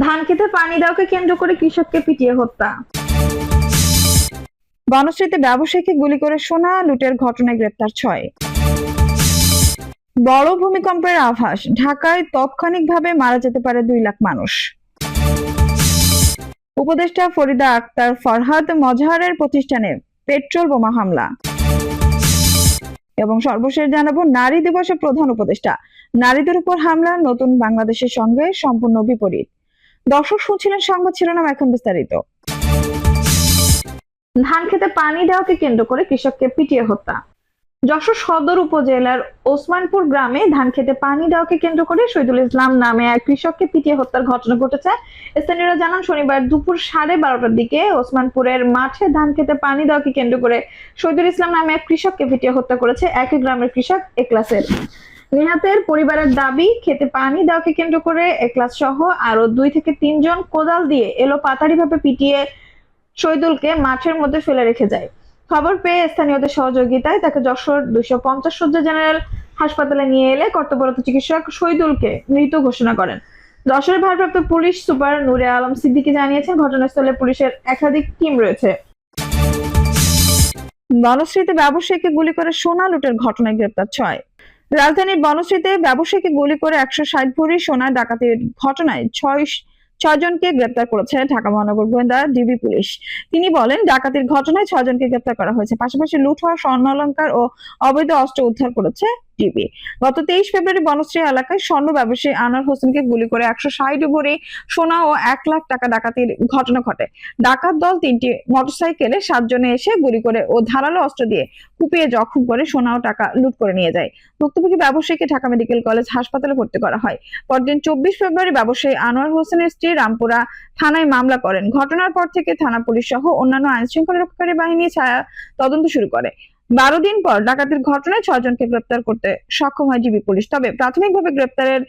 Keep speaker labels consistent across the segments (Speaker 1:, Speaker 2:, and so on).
Speaker 1: ধান খেতে পানি দেওয়াকে কেন্দ্র করে কৃষককে পিটিয়ে হত্যা।
Speaker 2: বনশ্রীতে ব্যবসায়ীকে গুলি করে সোনা, লুটের ঘটনায় গ্রেপ্তার ছয়। বড় ভূমিকম্পের আভাস, ঢাকায় তাৎক্ষণিকভাবে মারা যেতে পারে দুই লাখ মানুষ। উপদেষ্টা ফরিদা আক্তার ফরহাদ মজহারের প্রতিষ্ঠানে পেট্রোল বোমা হামলা। এবং সর্বশেষ জানাব, নারী দিবসে প্রধান উপদেষ্টা। নারীদের উপর হামলা, নতুন বাংলাদেশের সঙ্গে সম্পূর্ণ বিপরীত। দর্শক শুনছিলেন সংবাদ শিরোনাম এখন বিস্তারিত।
Speaker 1: ধান খেতে পানি দেওয়াকে কেন্দ্র করে কৃষককে পিটিয়ে হত্যা। যশোর সদর উপজেলার ওসমানপুর গ্রামে ধান খেতে পানি দেওয়াকে কেন্দ্র করে শহীদুল ইসলাম নামে এক কৃষককে পিটিয়ে হত্যার ঘটনা ঘটেছে। স্থানীয়রা জানান, শনিবার দুপুর সাড়ে বারোটার দিকে ওসমানপুরের মাঠে ধান খেতে পানি দেওয়াকে কেন্দ্র করে শহীদুল ইসলাম নামে এক কৃষককে পিটিয়ে হত্যা করেছে একই গ্রামের কৃষক একলাসের। নিহাতের পরিবারের দাবি, খেতে পানি দেওয়াকে কেন্দ্র করে একলাস সহ আরও দুই থেকে তিনজন কোদাল দিয়ে এলো পাতারি ভাবে পিটিয়ে শহীদুলকে মাঠের মধ্যে ফেলে রেখে যায়। খবর পেয়ে স্থানীয়দের সহযোগিতায় তাকে যশোর দুইশো পঞ্চাশ সজ্জা জেনারেল হাসপাতালে নিয়ে এলে কর্তব্যরত চিকিৎসক শহীদুলকে মৃত ঘোষণা করেন। যশোরের ভারপ্রাপ্ত পুলিশ সুপার নূরে আলম সিদ্দিকী জানিয়েছেন, ঘটনাস্থলে পুলিশের একাধিক টিম রয়েছে।
Speaker 2: বনশ্রীতে ব্যবসায়ীকে গুলি করে সোনা লুটের ঘটনায় গ্রেপ্তার ছয়। রাজধানীর বনশ্রীতে ব্যবসায়ীকে গুলি করে একশো ষাট ভরি সোনা ডাকাতির ঘটনায় ছয়, ছয়জনকে গ্রেপ্তার করেছে ঢাকা মহানগর গোয়েন্দা ডিবি পুলিশ। তিনি বলেন, ডাকাতির ঘটনায় ছয়জনকে গ্রেপ্তার করা হয়েছে। পাশাপাশি লুট হওয়া স্বর্ণ অলংকার ও অবৈধ অস্ত্র উদ্ধার করেছে ডিবি গত তেইশ ফেব্রুয়ারি বনশ্রী এলাকায় স্বর্ণ ব্যবসায়ী আনার হোসেনকে গুলি করে একশো ষাট ভরি সোনা ও এক লাখ টাকা ডাকাতির ঘটনা ঘটে। ডাকাত দল তিনটি মোটরসাইকেলে সাতজনে এসে গুলি করে ও ধারালো অস্ত্র দিয়ে কুপিয়ে জখম করে সোনা ও টাকা লুট করে নিয়ে যায়। ভুক্তভোগী ব্যবসায়ীকে ঢাকা মেডিকেল কলেজ হাসপাতালে ভর্তি করা হয়। পরদিন চব্বিশ ফেব্রুয়ারি ব্যবসায়ী আনোয়ার হোসেনের স্ত্রী রামপুরা থানায় মামলা করেন। ঘটনার পর থেকে থানা পুলিশ সহ অন্যান্য আইন শৃঙ্খলা রক্ষাকারী বাহিনী ছায়া তদন্ত শুরু করে। বারো দিন পর ডাকাতির ঘটনায় ছয়জনকে গ্রেপ্তার করতে সক্ষম হয় জিবি পুলিশ। তবে প্রাথমিকভাবে গ্রেপ্তারের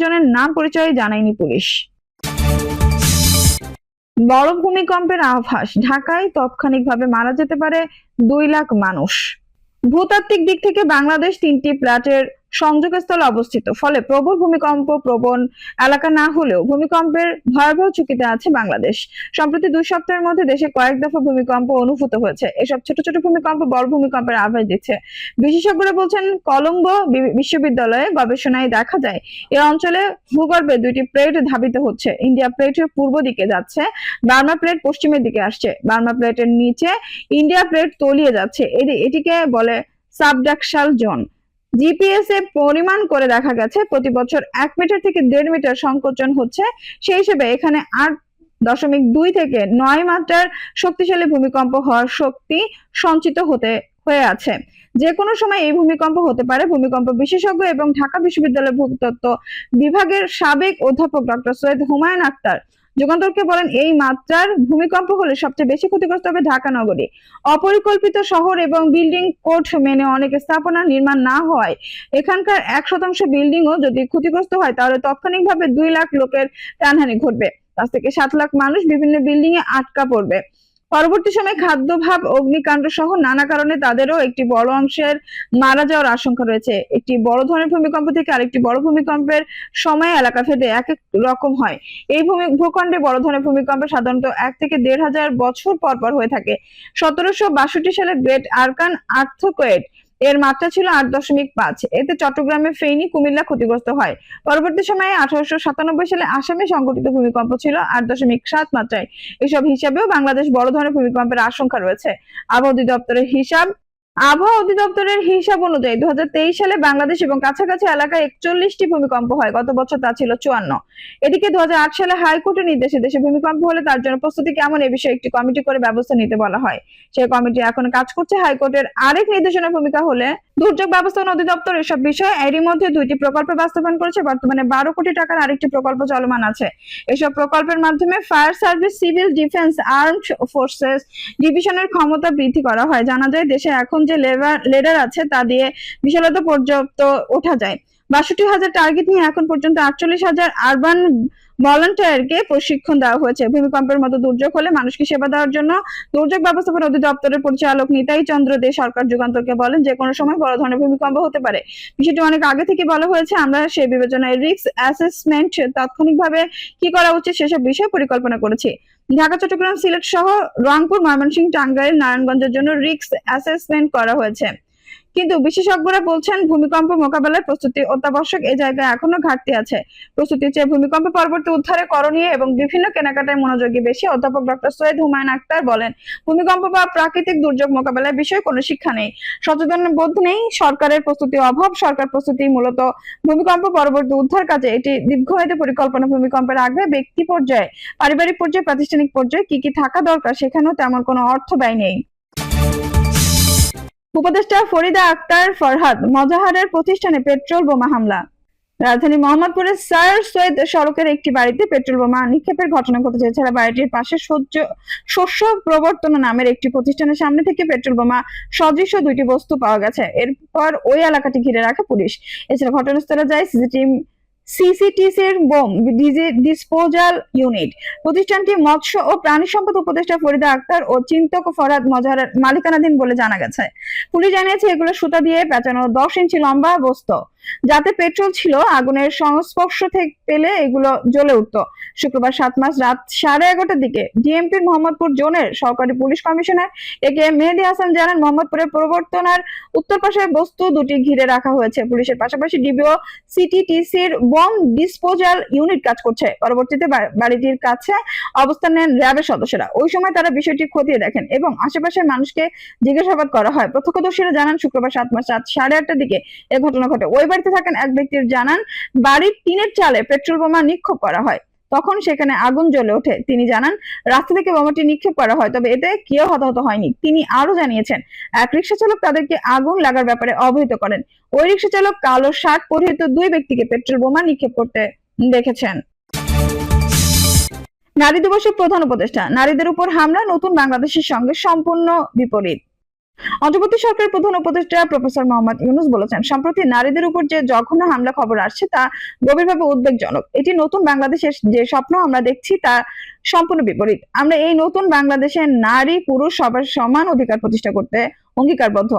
Speaker 2: জনের নাম পরিচয় জানায়নি পুলিশ। বড় ভূমিকম্পের আভাস, ঢাকায় তাৎক্ষণিকভাবে মারা যেতে পারে দুই লাখ মানুষ। ভূতাত্ত্বিক দিক থেকে বাংলাদেশ তিনটি প্লাটের সংযোগস্থলে অবস্থিত। ফলে প্রবল ভূমিকম্প, প্রবণ এলাকা না হলেও ভূমিকম্পের ভয়াবহ ঝুঁকিতে আছে বাংলাদেশ। সম্প্রতি দুই সপ্তাহের মধ্যে দেশে কয়েক দফা ভূমিকম্প অনুভূত হয়েছে। এসব ছোট ছোট ভূমিকম্প বড় ভূমিকম্পের আভাস দিচ্ছে। বিশেষজ্ঞরা বলছেন, কলম্বো বিশ্ববিদ্যালয়ে গবেষণায় দেখা যায়, এ অঞ্চলে ভূগর্ভে দুইটি প্লেট ধাবিত হচ্ছে। ইন্ডিয়া প্লেটের পূর্ব দিকে যাচ্ছে, বার্মা প্লেট পশ্চিমের দিকে আসছে। বার্মা প্লেটের নিচে ইন্ডিয়া প্লেট তলিয়ে যাচ্ছে। এটি- এটিকে বলে সাবডাকশাল জোন। জিপিএস এ পরিমাণ করে দেখা গেছে, প্রতি বছর এক মিটার থেকে দেড় মিটার সংকোচন হচ্ছে। সেই হিসেবে এখানে আট দশমিক দুই থেকে নয় মাত্রার শক্তিশালী ভূমিকম্প হওয়ার শক্তি সঞ্চিত হতে, হয়ে আছে। যে কোনো সময় এই ভূমিকম্প হতে পারে। ভূমিকম্প বিশেষজ্ঞ এবং ঢাকা বিশ্ববিদ্যালয়ের ভূতত্ত্ব বিভাগের সাবেক অধ্যাপক ডক্টর সৈয়দ হুমায়ুন আক্তার যুগান্তরকে বলেন এই মাত্রার ভূমিকম্প হলে সবচেয়ে বেশি ক্ষতিগ্রস্ত হবে ঢাকা নগরী। অপরিকল্পিত শহর এবং বিল্ডিং কোড মেনে অনেক স্থাপনা নির্মাণ না হওয়ায় এখানকার এক শতাংশ বিল্ডিংও যদি ক্ষতিগ্রস্ত হয়, তাহলে তাৎক্ষণিকভাবে দুই লাখ লোকের প্রাণহানি ঘটবে। পাঁচ থেকে সাত লাখ মানুষ বিভিন্ন বিল্ডিং এ আটকা পড়বে। পরবর্তী সময়ে খাদ্যভাব, অগ্নিকাণ্ড সহ নানা কারণে তাদেরও একটি বড় অংশের মারা যাওয়ার আশঙ্কা রয়েছে। একটি বড় ধরনের ভূমিকম্প থেকে আরেকটি বড় ভূমিকম্পের সময় এলাকা ভেদে এক এক রকম হয়। এই ভূমি ভূখণ্ডে বড় ধরনের ভূমিকম্প সাধারণত এক থেকে দেড় হাজার বছর পর পর হয়ে থাকে। সতেরোশো বাষট্টি সালে গ্রেট আরকান আর্থকোয়েট এর মাত্রা ছিল আট দশমিক পাঁচ। এতে চট্টগ্রামে ফেনী, কুমিল্লা ক্ষতিগ্রস্ত হয়। পরবর্তী সময়ে আঠারোশো সাতানব্বই সালে আসামে সংঘটিত ভূমিকম্প ছিল আট দশমিক সাত মাত্রায়। এসব হিসাবেও বাংলাদেশ বড় ধরনের ভূমিকম্পের আশঙ্কা রয়েছে। আবহাওয়া দপ্তরের হিসাব আবহাওয়া অধিদপ্তরের হিসাব অনুযায়ী দু হাজার তেইশ সালে বাংলাদেশ এবং কাছাকাছি এলাকায় একচল্লিশটি ভূমিকম্প হয়। গত বছর তা ছিল চুয়ান্ন। এদিকে দু সালে হাইকোর্টের নির্দেশে দেশে ভূমিকম্প হলে তার জন্য প্রস্তুতি কেমন এ বিষয়ে একটি কমিটি করে ব্যবস্থা নিতে বলা হয়। সেই কমিটি এখন কাজ করছে। হাইকোর্টের আরেক নির্দেশনার ভূমিকা হলে দুর্যোগ ব্যবস্থাপনা অধিদপ্তর এসব বিষয়ে এরই মধ্যে দুইটি প্রকল্প বাস্তবায়ন করেছে। বর্তমানে বারো কোটি টাকার আরেকটি প্রকল্প চলমান আছে। এসব প্রকল্পের মাধ্যমে fire service, civil defence, armed forces ডিভিশনের ক্ষমতা বৃদ্ধি করা হয়। জানা যায়, দেশে এখন যে লেবার, লেডার আছে তা দিয়ে বিশালতা পর্যাপ্ত ওঠা যায়। বাষট্টি হাজার টার্গেট নিয়ে এখন পর্যন্ত আটচল্লিশ হাজার আরবান ভলান্টিয়ারকে প্রশিক্ষণ দেওয়া হয়েছে। ভূমিকম্পের মতো দুর্যোগ হলে মানুষকে সেবা দেওয়ার জন্য দুর্যোগ ব্যবস্থাপনা অধিদপ্তরের পরিচালক নিতাই চন্দ্র দে সরকার যুগান্তরকে বলেন, যে কোনো সময় বড় ধরনের ভূমিকম্প হতে পারে। বিষয়টি অনেক আগে থেকে বলা হয়েছে। আমরা সেই বিবেচনায় রিস্ক অ্যাসেসমেন্ট তাৎক্ষণিকভাবে কি করা উচিত সেসব বিষয়ে পরিকল্পনা করেছি। ঢাকা চট্টগ্রাম সিলেট সহ রংপুর ময়মনসিংহ টাঙ্গাইল নারায়ণগঞ্জের জন্য রিস্ক অ্যাসেসমেন্ট করা হয়েছে। কিন্তু বিশেষজ্ঞরা বলছেন ভূমিকম্প মোকাবেলার প্রস্তুতি অত্যাবশ্যক, এ জায়গায় এখনও ঘাটতি আছে। প্রস্তুতি চেয়ে ভূমিকম্প পরবর্তী উদ্ধারে করণীয় এবং বিভিন্ন কেনাকাটায় মনোযোগী বেশি অধ্যাপক ডক্টর সৈয়দ হুমায়ুন আক্তার বলেন, ভূমিকম্প বা প্রাকৃতিক দুর্যোগ মোকাবেলার বিষয়ে কোনো শিক্ষা নেই। সচেতন বোধ নেই, সরকারের প্রস্তুতি অভাব, সরকার প্রস্তুতি মূলত ভূমিকম্প পরবর্তী উদ্ধার কাজে। এটি দীর্ঘমেয়াদী পরিকল্পনা, ভূমিকম্পের আগে ব্যক্তি পর্যায়ে, পারিবারিক পর্যায়ে, প্রাতিষ্ঠানিক পর্যায়ে কি কি থাকা দরকার সেখানেও তেমন কোনো অর্থ ব্যয় নেই। উপদেষ্টা ফরিদা আক্তার ফরহাদ মজাহারের প্রতিষ্ঠানে পেট্রোল বোমা হামলা। রাজধানী মোহাম্মদপুরের স্যার সৈয়দ সড়কের একটি বাড়িতে পেট্রোল বোমা নিক্ষেপের ঘটনা ঘটেছে। এছাড়া বাড়িটির পাশে সহ্য, শস্য প্রবর্তন নামের একটি প্রতিষ্ঠানের সামনে থেকে পেট্রোল বোমা সদৃশ দুইটি বস্তু পাওয়া গেছে। এরপর ওই এলাকাটি ঘিরে রাখে পুলিশ। এছাড়া ঘটনাস্থলে যায় সিসিটিভি সিসিটিসির ডিসপোজাল ইউনিট প্রতিষ্ঠানটি মৎস্য ও প্রাণী সম্পদ উপদেষ্টা ফরিদা আক্তার ও চিন্তক ফরাদ মজারের মালিকানাধীন বলে জানা গেছে। পুলিশ জানিয়েছে, এগুলো সুতা দিয়ে পেঁচানো দশ ইঞ্চি লম্বা বস্তু যাতে পেট্রোল ছিল, আগুনের সংস্পর্শ থেকে, পেলে এগুলো জ্বলে উঠতো। শুক্রবার সাত মাস রাত সাড়ে এগারোটার দিকে ডিএমপির মোহাম্মদপুর জোনের সহকারী police commissioner A K Mehedi Hasan জানান, মোহাম্মদপুরের প্রবর্তনার উত্তর পাশে বস্তু দুটি ঘিরে রাখা হয়েছে। পুলিশের পাশাপাশি ডিবিও, সিটিটিসির বম ডিসপোজাল ইউনিট কাজ করছে। পরবর্তীতে বাড়িটির কাছে অবস্থান নেন র্যাবের সদস্যরা। ওই সময় তারা বিষয়টি খতিয়ে দেখেন এবং আশেপাশের মানুষকে জিজ্ঞাসাবাদ করা হয়। প্রত্যক্ষদর্শীরা জানান, শুক্রবার সাত মাস রাত সাড়ে আটটার দিকে এ ঘটনা ঘটে। ওই বাড়িতে থাকেন এক ব্যক্তির জানান, বাড়ির টিনের চালে পেট্রোল বোমা নিক্ষেপ করা হয়। তখন সেখানে আগুন জ্বলে ওঠে। তিনি জানান, রাস্তা থেকে বোমাটি নিক্ষেপ করা হয়, তবে এতে কেউ হতাহত হয়নি। তিনি আরও জানিয়েছেন, এক রিক্সা চালক তাদেরকে আগুন লাগার ব্যাপারে অবহিত করেন। ওই রিক্সা চালক কালো শার্ট পরিহিত দুই ব্যক্তিকে পেট্রোল বোমা নিক্ষেপ করতে দেখেছেন। নারী দিবসের প্রধান উপদেষ্টা, নারীদের উপর হামলা নতুন বাংলাদেশের সঙ্গে সম্পূর্ণ বিপরীত। অন্তর্বর্তী সরকারের প্রধান উপদেষ্টা প্রফেসর মোহাম্মদ ইউনুস বলেছেন, সম্প্রতি নারীদের উপর যে জঘন্য হামলা খবর আসছে, তা গভীরভাবে উদ্বেগজনক। এটি নতুন বাংলাদেশের যে স্বপ্ন আমরা দেখছি, তা সম্পূর্ণ বিপরীত। আমরা এই নতুন বাংলাদেশে নারী, পুরুষ, সবার সমান অধিকার প্রতিষ্ঠা করতে অঙ্গীকারবদ্ধ।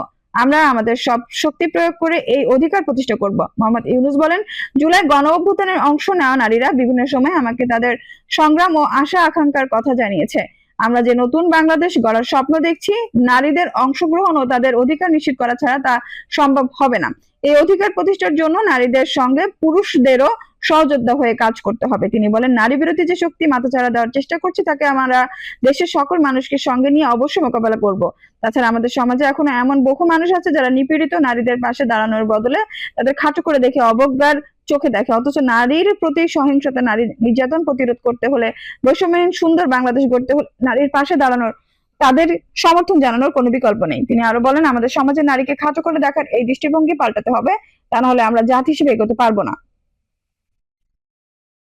Speaker 2: আমরা আমাদের সব শক্তি প্রয়োগ করে এই অধিকার প্রতিষ্ঠা করব। মোহাম্মদ ইউনুস বলেন, জুলাই গণ অভ্যুত্থানের অংশ নেওয়া নারীরা বিভিন্ন সময় আমাকে তাদের সংগ্রাম ও আশা আকাঙ্ক্ষার কথা জানিয়েছে। আমরা যে নতুন বাংলাদেশ গড়ার স্বপ্ন দেখছি, নারীদের অংশগ্রহণ ও তাদের অধিকার নিশ্চিত করা ছাড়া তা সম্ভব হবে না। এই অধিকার প্রতিষ্ঠার জন্য নারীদের সঙ্গে পুরুষদেরও সহযোদ্ধা হয়ে কাজ করতে হবে। তিনি বলেন নারী বিরোধী যে শক্তি মাথাচাড়া দেওয়ার চেষ্টা করছে, তাকে আমরা দেশের সকল মানুষকে সঙ্গে নিয়ে অবশ্যই মোকাবেলা করব। তাছাড়া আমাদের সমাজে এখনও এমন বহু মানুষ আছে যারা নিপীড়িত নারীদের পাশে দাঁড়ানোর বদলে তাদের খাটো করে দেখে, অবজ্ঞার চোখে দেখে। অথচ নারীর প্রতি সহিংসতা নারী নির্যাতন প্রতিরোধ করতে হলে বৈষম্যহীন, সুন্দর বাংলাদেশ গড়তে হলে নারীর পাশে দাঁড়ানোর, তাদের সমর্থন জানানোর কোনো বিকল্প নেই। তিনি আরও বলেন, আমাদের সমাজে নারীকে খাটো করে দেখার এই দৃষ্টিভঙ্গি পাল্টাতে হবে। তা না হলে আমরা জাতি হিসেবে এগোতে পারব না।